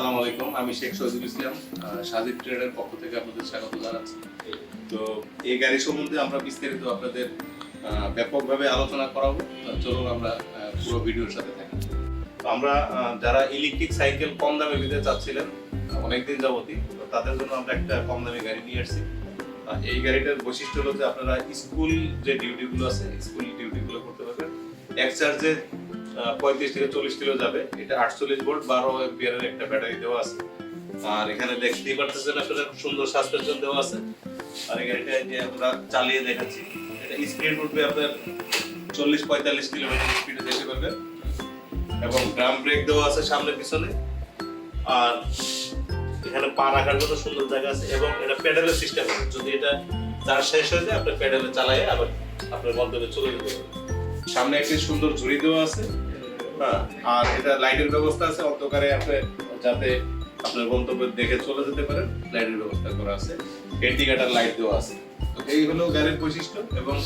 আসসালামু আলাইকুম, আমি শেখ শহীদুল ইসলাম ট্রেডের পক্ষ থেকে আপনাদের স্বাগত জানাচ্ছি। তো এই গাড়ি সম্বন্ধে আমরা বিস্তারিত আপনাদের ব্যাপকভাবে আলোচনা করাবো। চলুন আমরা পুরো ভিডিওর সাথে থাকি। তো আমরা যারা ইলেকট্রিক সাইকেল কম দামে নিতে চাচ্ছিলেন অনেকদিন যাবতই তাদের জন্য আমরা একটা কম দামি গাড়ি নিয়ে আসছি। এই গাড়িটার বৈশিষ্ট্য হলো যে আপনারা স্কুল যে ডিউটিগুলো আছে, স্কুল ডিউটিগুলো করতে পারবেন। এক চার্জে পঁয়ত্রিশ থেকে চল্লিশ কিলো যাবে। এটা আটচল্লিশ ভোল্ট, বারো এম্পিয়ারের একটা ব্যাটারি দেওয়া আছে। আর এখানে দেখতেই পারতেছেন আপনারা খুব সুন্দর সাসপেনশন দেওয়া আছে। আর গাড়িটা যে আমরা চালিয়ে দেখাচ্ছি, এটা স্পিড উঠবে আপনার চল্লিশ, পঁয়তাল্লিশ কিলোমিটার স্পিডে যেতে পারবে এবং ড্রাম ব্রেক দেওয়া আছে সামনে পিছনে। আর এখানে পা রাখার জন্য সুন্দর জায়গা আছে। এবং এটা প্যাডেলের সিস্টেম আছে। যদি এটা চার্জ শেষ হয়ে যায়, আপনি প্যাডেলে চালাই আবার আপনার গন্তব্যে চলে যেতে পারবেন। সামনে একটি সুন্দর ঝুড়ি দেওয়া আছে। আর এটা লাইটের ব্যবস্থা আছে, অন্ধকারে আপনি যাতে আপনার গন্তব্য দেখে চলে যেতে পারেন। লাইটের ব্যবস্থা করা আছে। ইন্ডিকেটার লাইট দেওয়া আছে। তো এই হলো গাড়ির বৈশিষ্ট্য এবং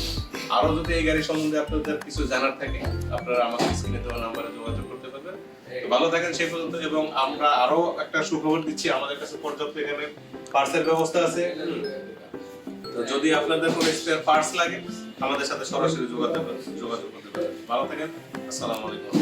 আরও যদি এই গাড়ি সম্বন্ধে আপনাদের কিছু জানার থাকে, আপনারা আমাদের স্ক্রিনে দেওয়া নাম্বারে যোগাযোগ করতে পারবেন। ভালো থাকেন সেই পর্যন্ত এবং আমরা আরও একটা সুখবর দিচ্ছি, আমাদের কাছে পর্যাপ্ত এখানে পার্সের ব্যবস্থা আছে। তো যদি আপনাদের কোনো স্পেয়ার পার্টস লাগে, আমাদের সাথে সরাসরি যোগাযোগ যোগাযোগ করতে পারেন। ভালো থাকেন। আসসালামু আলাইকুম।